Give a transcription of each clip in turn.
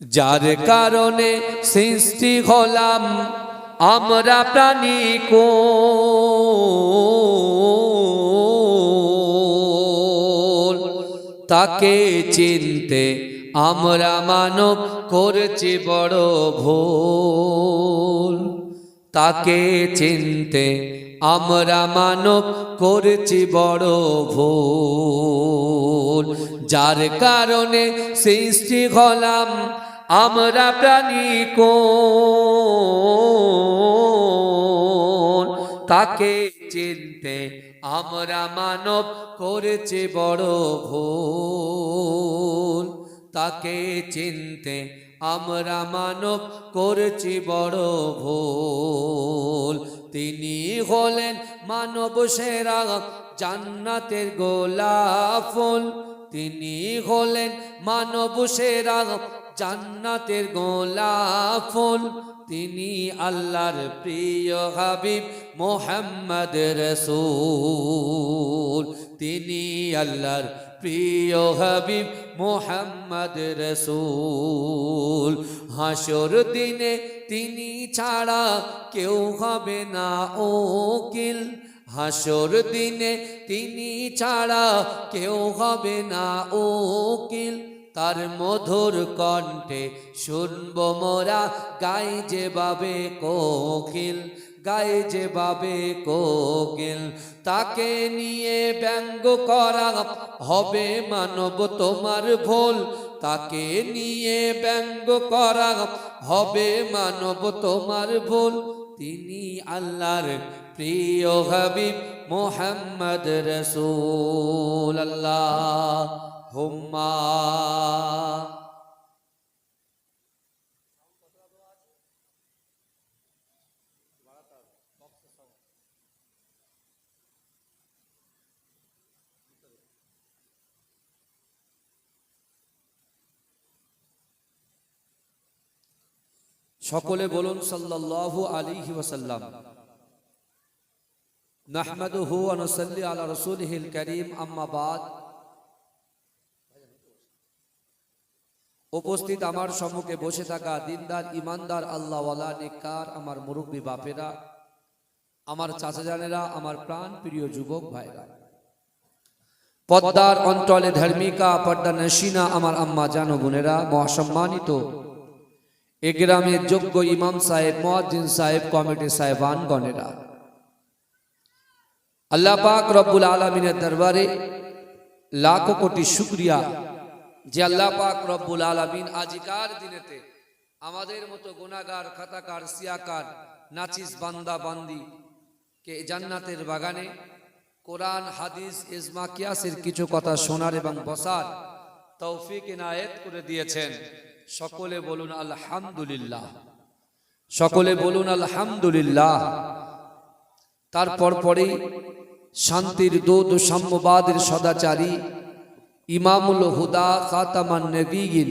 যার কারণে সৃষ্টি হলাম আমরা প্রাণী কোল তাকে চিনতে আমরা মানব করছি বড় ভুল। তাকে চিনতে আমরা মানব করছি বড় ভুল। যার কারণে সৃষ্টি হলাম আমরা প্রাণী তাকে চিনতে আমরা মানব করেছি বড় ভুল। তাকে চিনতে আমরা মানব করেছি বড় ভুল। তিনি হলেন মানব সেরা জান্নাতের গোলাফুল তিনি হলেন মানব সেরা জান্নাতের গোলাফুল তিনি আল্লাহর প্রিয় হাবিব মোহাম্মদ রসুল। তিনি আল্লাহর প্রিয় হাবিব মোহাম্মদ রসুল। হাসর দিনে তিনি ছাড়া কেউ হবে না ওকিল হাসর দিনে তিনি ছাড়া কেউ হবে না ওকিল তার মধুর কণ্ঠে শুনব মোরা, গাই যে বাবে কোকিল, গাই যে বাবে কোকিল। তাকে নিয়ে ব্যঙ্গ করা হবে মানব তোমার ভোল। তাকে নিয়ে ব্যঙ্গ করা হবে মানব তোমার ভুল। তিনি আল্লাহর প্রিয় হাবিব মোহাম্মদ রসুল আল্লাহ হুম্মা। সকলে বলুন সাল্লাল্লাহু আলাইহি ওয়াসাল্লাম। নাহমাদুহু ওয়া নুসাল্লি আলা রাসূলিহিল কারীম আম্মা বাদ। উপস্থিত আমার সম্মুখে বসে থাকা দিনদার, ইমানদার, আল্লাহওয়ালা, নেককার, আমার মুরব্বী বাপেরা, আমার চাচা জানেরা, আমার প্রাণ প্রিয় যুবক ভাইরা। পদ্মার অঞ্চলে ধর্মিকা পর্দা নসিনা, আমার আম্মা, জানো বোনেরা, মহাসম্মানিত এ গ্রামের যোগ্য ইমাম সাহেব, মোয়াজ্জিন সাহেব কমিটি সাহেবান গণেরা আল্লাহ পাক রব্বুল আলমিনের দরবারে লাখো কোটি শুক্রিয়া যে আল্লাহ পাক রব্বুল আলমিন আজিকার দিনেতে আমাদের মতো গুণাগার খাতাকার, সিয়াকার, নাচিস বান্দা, বান্দি কে জান্নাতের বাগানে কোরআন, হাদিস, ইজমা, কিয়াসের কিছু কথা শোনার এবং বসার তৌফিক ইনায়েত করে দিয়েছেন। সকলে বলুন আলহামদুলিল্লাহ। সকলে বলুন আলহামদুলিল্লাহ। তারপর পরেই শান্তির দোদ সাম্যবাদের সদাচারী ইমামুল হুদা খাতামান নবীন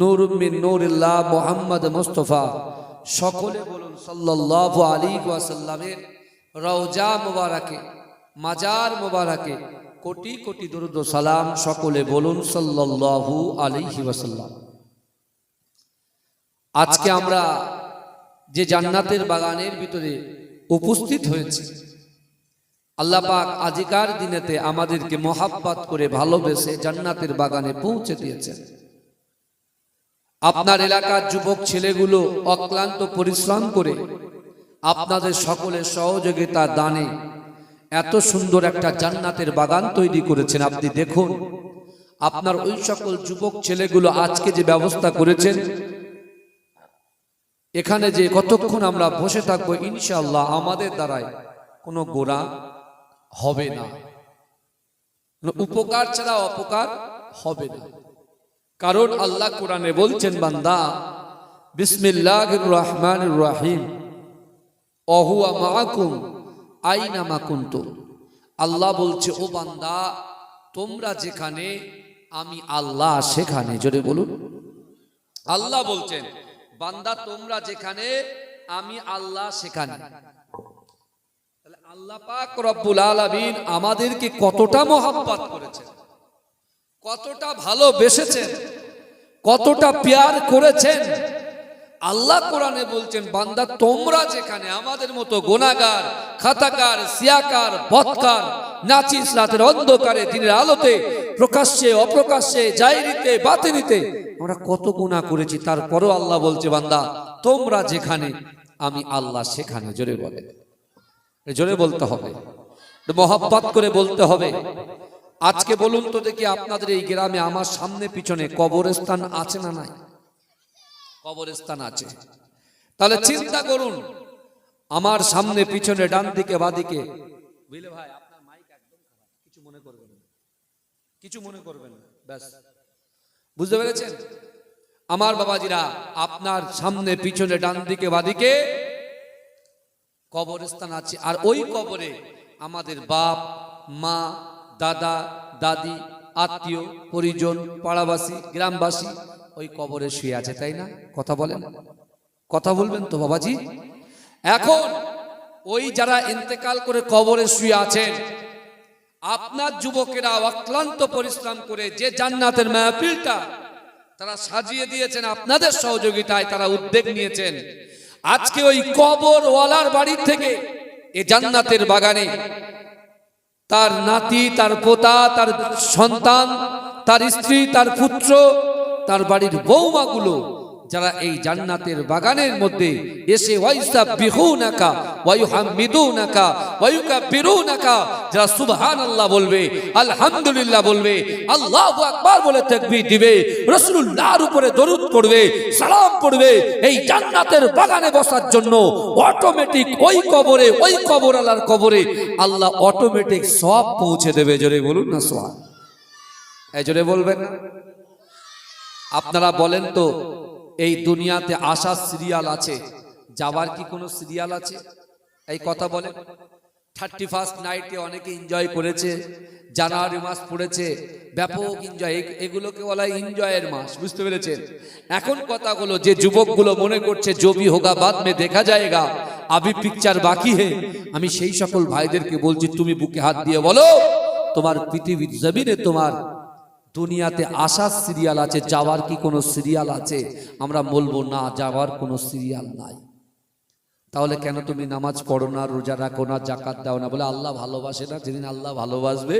নূর মিন নূরিল্লাহ মোহাম্মদ মুস্তফা। সকলে বলুন, সাল্লাল্লাহু আলাইহি ওয়াসাল্লামের রওজা মুবারাকে, মাজার মুবারাকে কোটি কোটি দরুদ সালাম সকলে বলুন, সাল্লাল্লাহু আলাইহি ওয়াসাল্লাম। আজকে আমরা যে জান্নাতের বাগানের ভিতরে উপস্থিত হয়েছি আল্লাহ পাক আজিকার দিনেতে আমাদেরকে মোহাব্বত করে ভালোবেসে জান্নাতের বাগানে পৌঁছে দিয়েছেন। আপনার এলাকার যুবক ছেলেগুলো অক্লান্ত পরিশ্রম করে আপনাদের সকলের সহযোগিতা দানে এত সুন্দর একটা জান্নাতের বাগান তৈরি করেছেন। আপনি দেখুন, আপনার ওই সকল যুবক ছেলেগুলো আজকে যে ব্যবস্থা করেছেন, এখানে যে কতক্ষণ আমরা বসে থাকব ইনশাল্লাহ আমাদের দ্বারাই কোনো গোড়া হবে না। উপকার ছাড়া অপকার হবে না। কারণ আল্লাহ কোরআনে বলছেন, বান্দা বিসমিল্লাহ রহমান রাহিম। মাকুম আল্লাহ বলছে, ও বান্দা, তোমরা যেখানে, আমি আল্লাহ সেখানে। জোরে বলুন। আল্লাহ বলছেন, বান্দা, তোমরা যেখানে, আমি আল্লাহ সেখানে। আল্লাহ পাক রব্বুল আলামিন আমাদেরকে কতটা মহাব্বত করেছেন, কতটা ভালোবেসেছেন, কতটা প্যার করেছেন। আল্লাহ কোরআনে বলছেন, বান্দা, তোমরা যেখানে আমাদের মতো গোনাগার খাতাকার, সিয়াকার, বৎকার, নাচিস রাতের অন্ধকারে, দিনের আলোতে, প্রকাশ্যে, অপ্রকাশ্যে জাইরিতে বাতিনিতে, আমরা কত গুণা করেছি। তারপরও আল্লাহ বলছে, বান্দা, তোমরা যেখানে, আমি আল্লাহ সেখানে, জোরে বলে জোরে বলতে হবে। মহাব্বাত করে বলতে হবে। আজকে বলুন তো দেখি আপনাদের এই গ্রামে আমার সামনে পিছনে কবরস্থান আছে না নাই? কবরস্থান আছে। তাহলে চিন্তা করুন, আমার সামনে পিছনে ডান দিকে বাদিকে বুঝলে ভাই, আপনার মাইক একদম কিছু মনে করবেন না। কিছু মনে করবেন না। ব্যাস। বুঝতে পেরেছেন? আমার বাবাজিরা, আপনার সামনে পিছনে ডান দিকে বাদিকে কবরস্থান আছে। আর ওই কবরে আমাদের বাপ, মা, দাদা, দাদি, আত্মীয়, পরিজন, পাড়াবাসী, গ্রামবাসী ওই কবরে শুয়ে আছে, তাই না? কথা বলেন। কথা বলবেন তো বাবাজি? এখন ওই যারা ইন্তেকাল করে কবরে শুয়ে আছেন, আপনার যুবকেরা অক্লান্ত পরিশ্রম করে যে জান্নাতের মাহফিলটা তারা সাজিয়ে দিয়েছেন, আপনাদের সহযোগিতায় তারা উদ্যোগ নিয়েছেন। আজকে ওই কবর ওয়ালার বাড়ি থেকে এ জান্নাতের বাগানে তার নাতি, তার পোতা, তার সন্তান, তার স্ত্রী, তার পুত্র, তার বাড়ির বৌমাগুলো যারা এই জান্নাতের বাগানের মধ্যে এসে ওয়াইসা বিহুনাকা ওয়ায়ুহামিদুনাকা ওয়ায়ুকাব্বিরুনাকা যারা সুবহানাল্লাহ বলবে, আলহামদুলিল্লাহ বলবে, আল্লাহু আকবার বলে তাকবীর দিবে, রাসূলুল্লাহর উপরে দরুদ পড়বে, সালাম পড়বে এই জান্নাতের বাগানে বসার জন্য অটোমেটিক ওই কবরে, ওই কবরওয়ালার কবরে আল্লাহ অটোমেটিক সব পৌঁছে দেবে। জোরে বলুন না সোয়া এই জোরে বলবেন আপনারা বলেন তো এই দুনিয়াতে আসার সিরিয়াল আছে। যাবার কি কোনো সিরিয়াল আছে? এই কথা বলে। থার্টি ফার্স্ট নাইটে অনেকে এনজয় করেছে, জানুয়ারি মাস পড়েছে, ব্যাপক এনজয় এগুলোকে বলা হয় এনজয়ের মাস, বুঝতে পেরেছেন? এখন কথাগুলো যে যুবকগুলো মনে করছে, জবি হোগা বাদ মে, দেখা যায়গা। আবি পিকচার বাকি হে। আমি সেই সকল ভাইদেরকে বলছি, তুমি বুকে হাত দিয়ে বলো, তোমার পৃথিবীর জমিনে তোমার দুনিয়াতে আসার সিরিয়াল আছে যাওয়ার কি কোনো সিরিয়াল আছে? আমরা বলব না যাওয়ার কোনো সিরিয়াল নাই। তাহলে কেন তুমি নামাজ পড়ো না রোজা রাখো না জাকাত দাও না? বলে আল্লাহ ভালোবাসে না যেদিন আল্লাহ ভালোবাসবে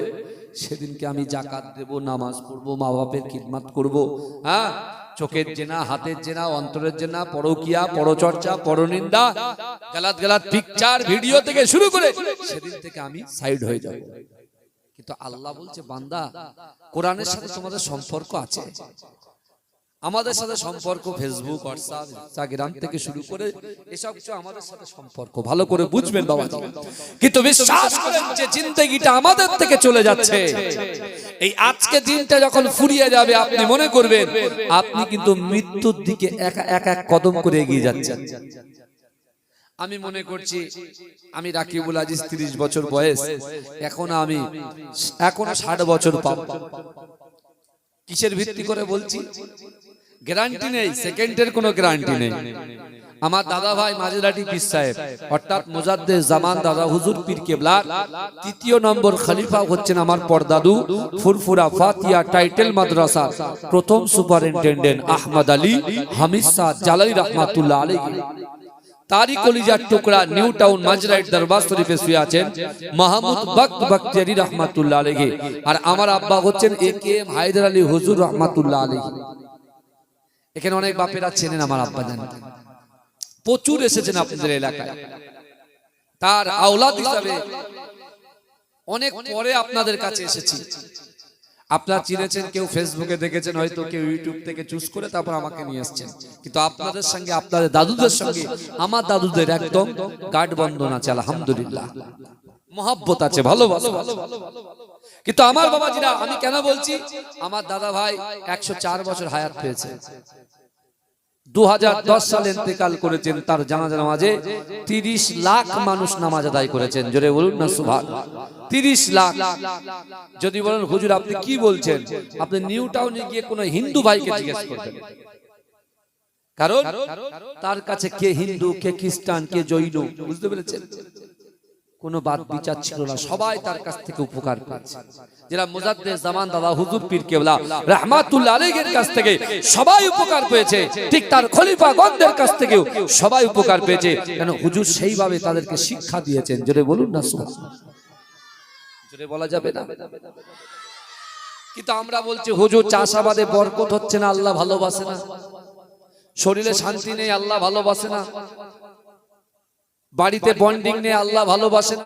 সেদিনকে আমি জাকাত দেব নামাজ পড়ব মা বাপের খিদমাত করব। হ্যাঁ? চোখের জেনা হাতের জেনা অন্তরের জেনা পরকিয়া পরচর্চা পরনিন্দা গালাত গালাত পিকচার ভিডিও থেকে শুরু করে সেদিন থেকে আমি সাইড হয়ে যাব। কিন্তু আল্লাহ বলছে বান্দা কোরআনের সাথে তোমাদের সম্পর্ক আছে? আমাদের সাথে সম্পর্ক ফেসবুক হোয়াটসঅ্যাপ ইনস্টাগ্রাম থেকে শুরু করে এসব কিছু আমাদের সাথে সম্পর্ক। ভালো করে বুঝবেন বাবা কিন্তু বিশ্বাস করেন যে জিন্দগিটা আমাদের থেকে চলে যাচ্ছে। এই আজকে দিনটা যখন ফুরিয়ে যাবে আপনি মনে করবেন আপনি কিন্তু মৃত্যুর দিকে এক এক এক কদম করে এগিয়ে যাচ্ছেন। আমি মনে করছি আমি রাকিবুল আজিজ তিরিশ বছর বয়স এখন আমি এখনও ষাট বছর পাব। কিসের ভিত্তি করে বলছি? গ্যারান্টি নেই সেকেন্ডের কোনো গ্যারান্টি নেই। আমার দাদা ভাই মাঝেরাটি পীর সাহেব অর্থাৎ মোজাদ্দে জামান দাদা হুজুর পীর কেবলা তৃতীয় নম্বর খলিফা হচ্ছেন আমার পরদাদু ফুরফুরা ফাতিয়া টাইটেল মাদ্রাসা প্রথম সুপারিনটেন্ডেন্ট আহমদ আলী হামিদ শাহ জালালি রহমাতুল্লাহ আলাইহি। তারি কলিজার টুকরা নিউ টাউন মাজরাইট দরবার শরীফে শুয়ে আছেন মাহমুদ বক্ত বক্তিয়ারি রহমাতুল্লাহ আলাইহি। আর আমার আব্বা হচ্ছেন A K M Haider Ali হুজুর রহমাতুল্লাহ আলাইহি। এখানে অনেক বাপেরা চেনেন আমার আব্বা জানেন। প্রচুর এসেছেন আপনাদের এলাকায়। তার আওলাদ হিসাবে অনেক পরে আপনাদের কাছে এসেছি। আপনারা চিনেছেন কেউ ফেসবুকে দেখেছেন হয়তো কেউ ইউটিউব থেকে চুজ করে তারপর আমাকে নিয়ে আসছেন। কিন্তু আপনাদের সঙ্গে আপনাদের দাদুদের সঙ্গে আমার দাদুদের একদম গাঠ বন্ধন আছে আলহামদুলিল্লাহ। মহাব্বত আছে ভালোবাসা। কিন্তু আমার বাবাজিরা আমি কেন বলছি আমার দাদা ভাই একশো চার বছর হায়াত পেয়েছে। দু সালে ইন্তেকাল করেছেন তার জানাজা নামাজে তিরিশ লাখ মানুষ নামাজ আদায় করেছেন। জোরে বলুন না সুভাগ তিরিশ লাখ। যদি বলেন, হুজুর, আপনি কি বলছেন? আপনি নিউ টাউনে গিয়ে কোন হিন্দু ভাইকে জিজ্ঞেস করবেন। কারণ তার কাছে কে হিন্দু, কে খ্রিস্টান, কে জৈন, বুঝতে পেরেছেন? কোনো বাদ বিচার ছিল না। সবাই তার কাছ থেকে উপকার পেয়েছে। যারা মুজাদ্দেদ জামান দাদা, হুজুর পীর কেবলা রাহমাতুল্লাহ আলাইহির কাছ থেকে সবাই উপকার পেয়েছে। ঠিক তার খলিফা গণদের কাছ থেকেও সবাই উপকার পেয়েছে। কেন হুজুর সেইভাবে তাদেরকে শিক্ষা দিয়েছেন? জোরে বলুন না। জোরে বলা যাবে না? কিন্তু আমরা বলছি, হুজুর, চাষাবাদে বরকত হচ্ছে না, আল্লাহ ভালোবাসে না। শরীরে শান্তি নেই, আল্লাহ ভালোবাসে না। বাড়িতে বন্ডিং নিয়ে আল্লাহ ভালোবাসে না